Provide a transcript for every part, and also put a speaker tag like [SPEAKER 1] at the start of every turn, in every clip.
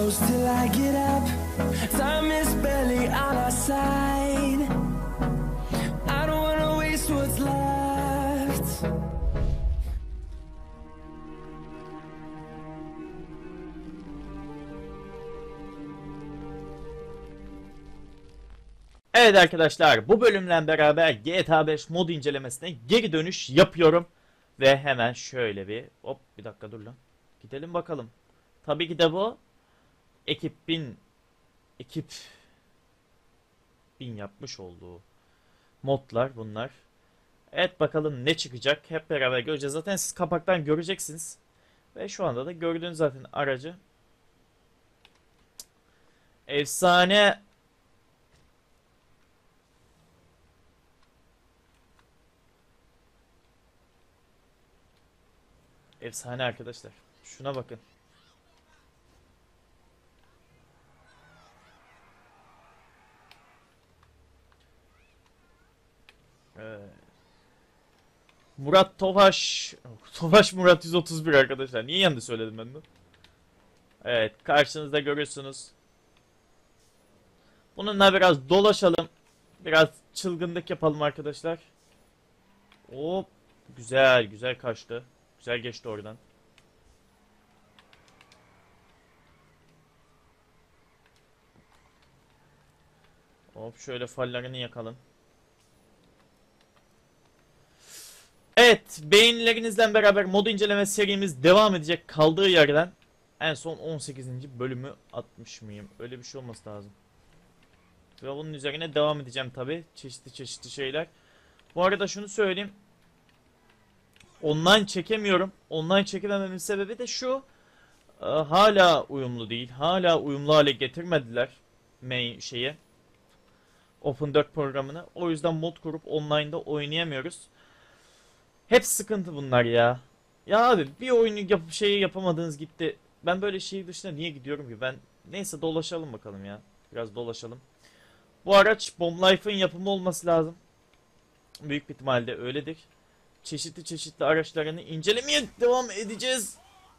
[SPEAKER 1] close till I get up. Time is barely on our side. I don't wanna waste what's left.
[SPEAKER 2] Evet arkadaşlar bu bölümle beraber GTA 5 mod incelemesine geri dönüş yapıyorum. Ve hemen şöyle bir hop bir dakika dur lan. Gidelim bakalım. Tabii ki de bu ekip bin ekip bin yapmış olduğu modlar bunlar. Evet bakalım ne çıkacak hep beraber göreceğiz. Zaten siz kapaktan göreceksiniz. Ve şu anda da gördüğünüz zaten aracı. Efsane Efsane arkadaşlar. Şuna bakın. Murat Tofaş. Tofaş Murat 131 arkadaşlar. Niye yanlış söyledim ben de? Evet. Karşınızda görürsünüz. Bununla biraz dolaşalım. Biraz çılgınlık yapalım arkadaşlar. Hop. Güzel. Güzel kaçtı. Güzel geçti oradan. Hop şöyle fallarını yakalım. Evet, beğenilerinizle beraber mod inceleme serimiz devam edecek kaldığı yerden. En son 18. bölümü atmış mıyım? Öyle bir şey olması lazım. Ve bunun üzerine devam edeceğim tabi. Çeşitli çeşitli şeyler. Bu arada şunu söyleyeyim. Online çekemiyorum. Online çekemememin sebebi de şu. e, hala uyumlu değil. Hala uyumlu hale getirmediler main şeyi. Open 4 programını. O yüzden mod kurup online'da oynayamıyoruz. Hep sıkıntı bunlar ya. Ya abi bir oyunu yap şeyi yapamadınız gitti. Ben böyle şey dışında niye gidiyorum ki? Ben neyse dolaşalım bakalım ya. Biraz dolaşalım. Bu araç Bomb Life'ın yapımı olması lazım. Büyük bir ihtimalle öyledir çeşitli çeşitli araçlarını incelemeye devam edeceğiz.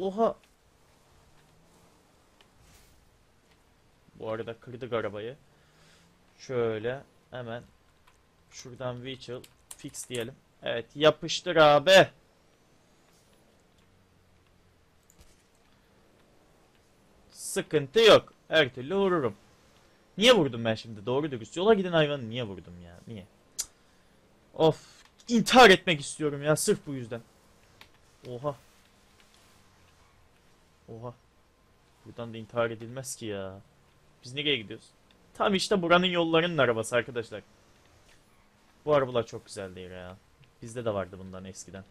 [SPEAKER 2] Oha. Bu arada kırdık arabayı. Şöyle hemen şuradan vehicle fix diyelim. Evet yapıştır abi. Sıkıntı yok. Her türlü vururum. Niye vurdum ben şimdi? Doğru dürüst. Yola giden hayvanı niye vurdum ya? Niye? Of intihar etmek istiyorum ya sırf bu yüzden. Oha. Oha. Buradan da intihar edilmez ki ya. Biz nereye gidiyoruz? Tam işte buranın yollarının arabası arkadaşlar. Bu arabalar çok güzel değil ya. Bizde de vardı bundan eskiden.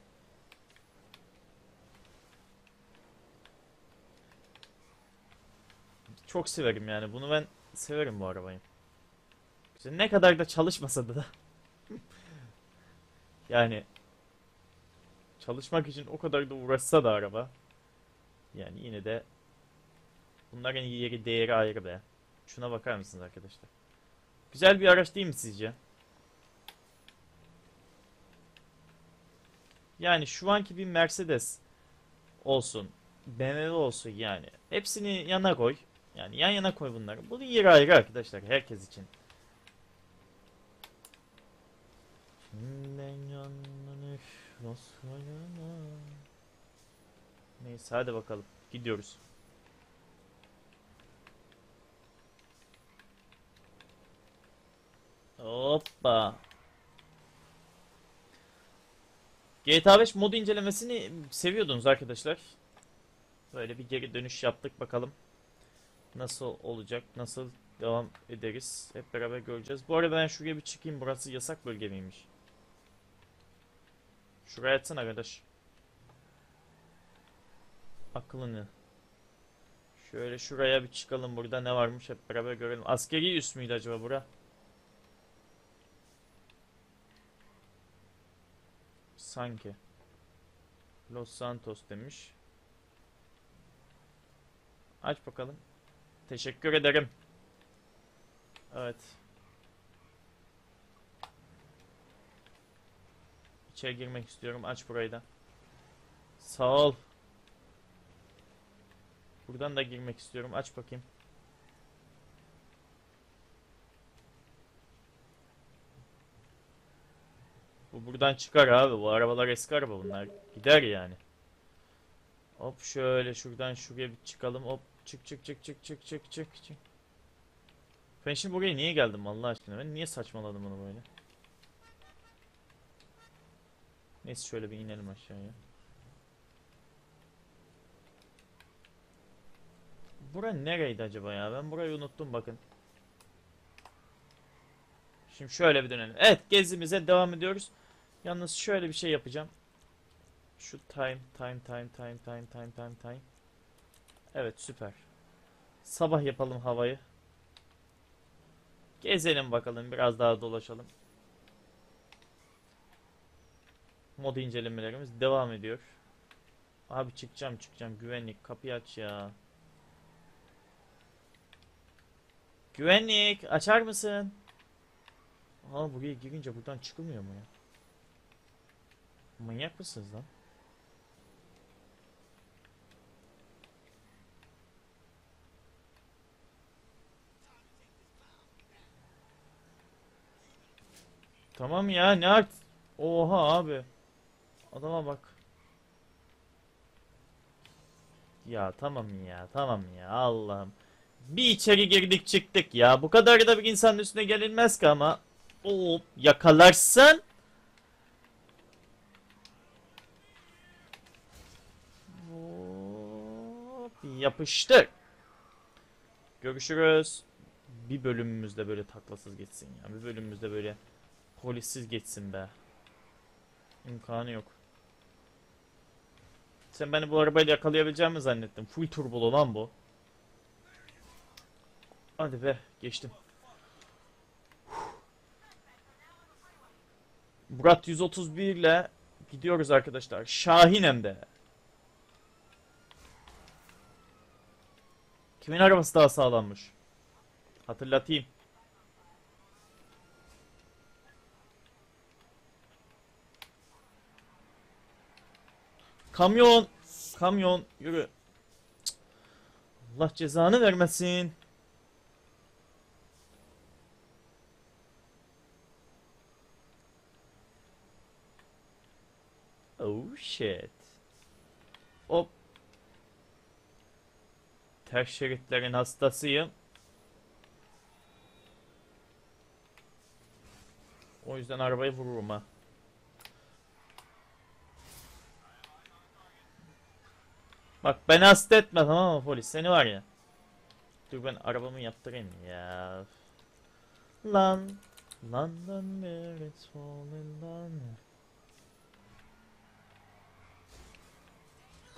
[SPEAKER 2] Çok severim yani. Bunu ben severim bu arabayı. İşte ne kadar da çalışmasa da yani çalışmak için o kadar da uğraşsa da araba yani yine de bunların yeri değeri ayrı be. Şuna bakar mısınız arkadaşlar? Güzel bir araç değil mi sizce? Yani şu anki bir Mercedes olsun, BMW olsun yani. Hepsini yana koy. Yani yan yana koy bunları. Bunun yeri ayrı arkadaşlar herkes için. Neyse hadi bakalım. Gidiyoruz. Hoppa. GTA 5 mod incelemesini seviyordunuz arkadaşlar. Böyle bir geri dönüş yaptık bakalım. Nasıl olacak? Nasıl devam ederiz? Hep beraber göreceğiz. Bu arada ben şuraya bir çıkayım. Burası yasak bölge miymiş? Şuraya atsana arkadaş. Aklını. Şöyle şuraya bir çıkalım. Burada ne varmış hep beraber görelim. Askeri üs müydü acaba bura? Sanki. Los Santos demiş. Aç bakalım. Teşekkür ederim. Evet. İçeri girmek istiyorum. Aç burayı da. Sağ ol. Buradan da girmek istiyorum. Aç bakayım. Bu buradan çıkar abi. Bu arabalar eski araba bunlar. Gider yani. Hop şöyle şuradan şuraya bir çıkalım. Hop çık çık çık çık çık çık çık çık. Ben şimdi buraya niye geldim Allah aşkına? Ben niye saçmaladım bunu böyle? Neyse şöyle bir inelim aşağıya. Bura nereydi acaba ya? Ben burayı unuttum bakın. Şimdi şöyle bir dönelim. Evet gezimize devam ediyoruz. Yalnız şöyle bir şey yapacağım. Şu time, time, time, time, time, time, time, time. Evet süper. Sabah yapalım havayı. Gezelim bakalım biraz daha dolaşalım. Mod incelemelerimiz devam ediyor. Abi çıkacağım çıkacağım güvenlik kapıyı aç ya. Güvenlik açar mısın? Aa buraya girince buradan çıkılmıyor mu ya? Manyak mısınız lan? Tamam ya ne art? Oha abi. Adama bak. Ya tamam ya tamam ya Allah'ım. Bir içeri girdik çıktık ya. Bu kadar da bir insanın üstüne gelinmez ki ama. Oo yakalarsın. Hop, yapıştır. Görüşürüz. Bir bölümümüzde böyle taklasız geçsin ya. Bir bölümümüzde böyle polissiz geçsin be. İmkanı yok. Sen beni bu arabayla yakalayabileceğimi zannettin. Full turbolu lan bu. Hadi be geçtim. Murat 131 ile gidiyoruz arkadaşlar. Şahin hem de. Kimin arabası daha sağlammış? Hatırlatayım. Kamyon. Kamyon. Yürü. Allah cezanı vermesin. Oh shit. Hop. Ters şeritlerin hastasıyım. O yüzden arabayı vururum ha. Bak beni hasta etme tamam mı polis seni var ya. Dur ben arabamı yaptırayım ya. Lan. London where it's falling down.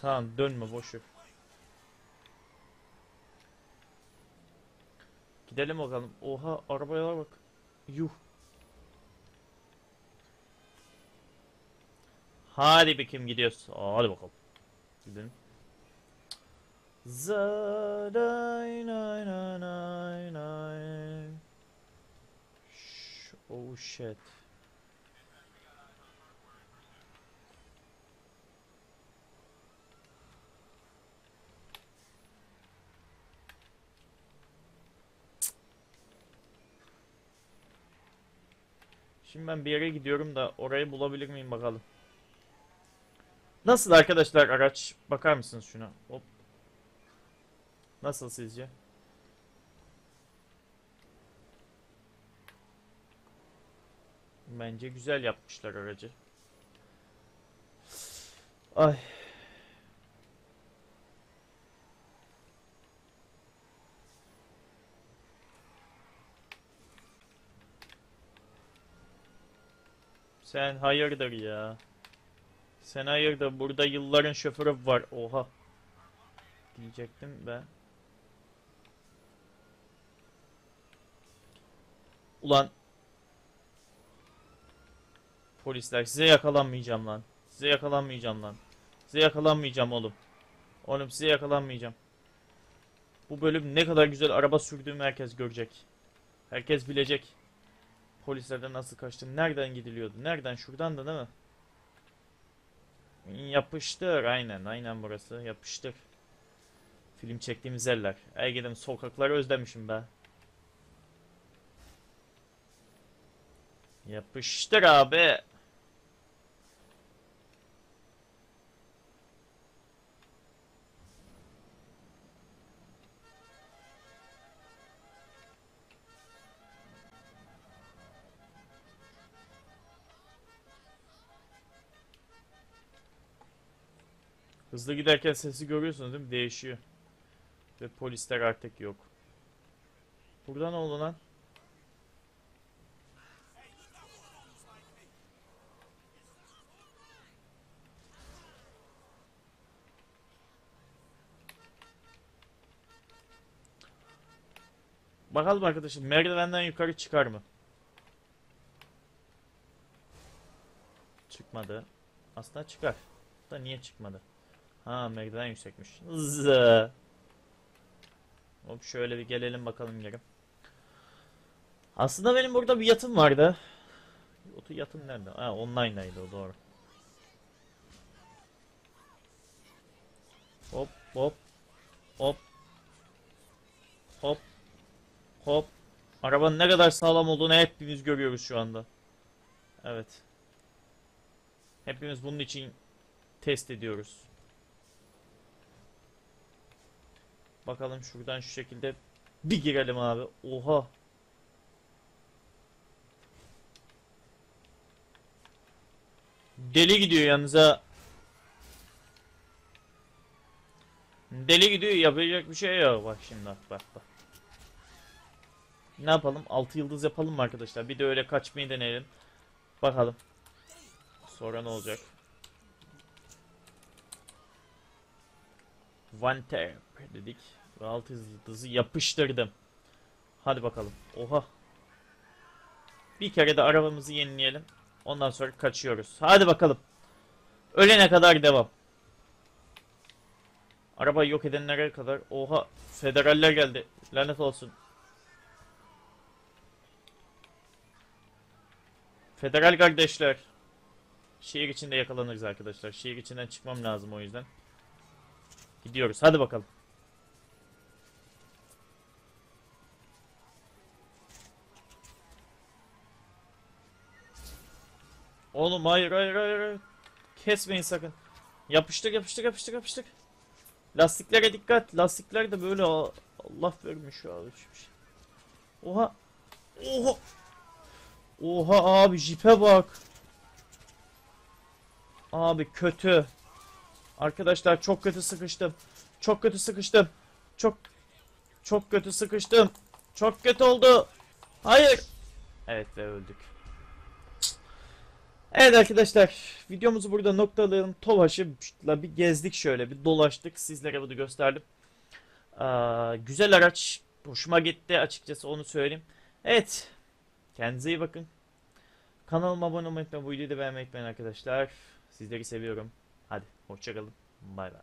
[SPEAKER 2] Tamam dönme boşu. Gidelim bakalım. Oha arabaya bak. Yuh. Hadi kim gidiyoruz. Hadi bakalım. Gidelim. Zaday nay nay nay nay. Oh shit. Şimdi ben bir yere gidiyorum da orayı bulabilir miyim bakalım. Nasıl arkadaşlar araç? Bakar mısınız şuna? Hop. Nasıl sizce? Bence güzel yapmışlar aracı. Ay. Sen hayırdır ya? Sen hayırdır? Burada yılların şoförü var. Oha. Diyecektim be. Ulan. Polisler size yakalanmayacağım lan. Size yakalanmayacağım lan. Size yakalanmayacağım oğlum. Oğlum size yakalanmayacağım. Bu bölüm ne kadar güzel araba sürdüğümü herkes görecek. Herkes bilecek. Polislerden nasıl kaçtım. Nereden gidiliyordu? Nereden? Şuradan da değil mi? Yapıştır. Aynen. Aynen burası. Yapıştır. Film çektiğimiz yerler. Ege'nin sokakları özlemişim be. Yapıştır abi. Hızlı giderken sesi görüyorsunuz değil mi? Değişiyor. Ve polisler artık yok. Burada ne oldu lan? Bakalım arkadaşım merdivenden yukarı çıkar mı? Çıkmadı. Aslında çıkar. Da niye çıkmadı? Ha merdiven yüksekmiş. Zı. Hop şöyle bir gelelim bakalım geri. Aslında benim burada bir yatım vardı. Otu yatım nerede? Ha online'daydı o doğru. Hop hop hop hop hop. Arabanın ne kadar sağlam olduğunu hepimiz görüyoruz şu anda. Evet. Hepimiz bunun için test ediyoruz. Bakalım şuradan şu şekilde bir girelim abi. Oha. Deli gidiyor yalnız ha. Deli gidiyor yapacak bir şey yok. Bak şimdi bak bak bak. Ne yapalım? 6 yıldız yapalım mı arkadaşlar? Bir de öyle kaçmayı deneyelim. Bakalım. Sonra ne olacak? One tap dedik. Ve 6 yıldızı yapıştırdım. Hadi bakalım. Oha. Bir kere de arabamızı yenileyelim. Ondan sonra kaçıyoruz. Hadi bakalım. Ölene kadar devam. Arabayı yok edenlere kadar. Oha. Federaller geldi. Lanet olsun. Federal kardeşler. Şehir içinde yakalanırız arkadaşlar. Şehir içinden çıkmam lazım o yüzden. Gidiyoruz. Hadi bakalım. Oğlum hayır hayır hayır. Kesmeyin sakın. Yapıştır yapıştır yapıştır yapıştır. Lastiklere dikkat. Lastikler de böyle Allah vermiş abi. şey. Oha. Oha. Oha abi jipe bak. Abi kötü. Arkadaşlar çok kötü sıkıştım. Çok kötü sıkıştım. Çok çok kötü sıkıştım. Çok kötü oldu. Hayır. Evet ve öldük. Evet arkadaşlar videomuzu burada noktalayalım. Tofaş'la bir gezdik şöyle bir dolaştık. Sizlere bunu gösterdim. Aa, güzel araç. Hoşuma gitti açıkçası onu söyleyeyim. Evet. Kendinize iyi bakın. Kanalıma abone olmayı unutmayın. Bu videoyu da beğenmeyi unutmayın arkadaşlar. Sizleri seviyorum. Hadi hoşçakalın. Bay bay.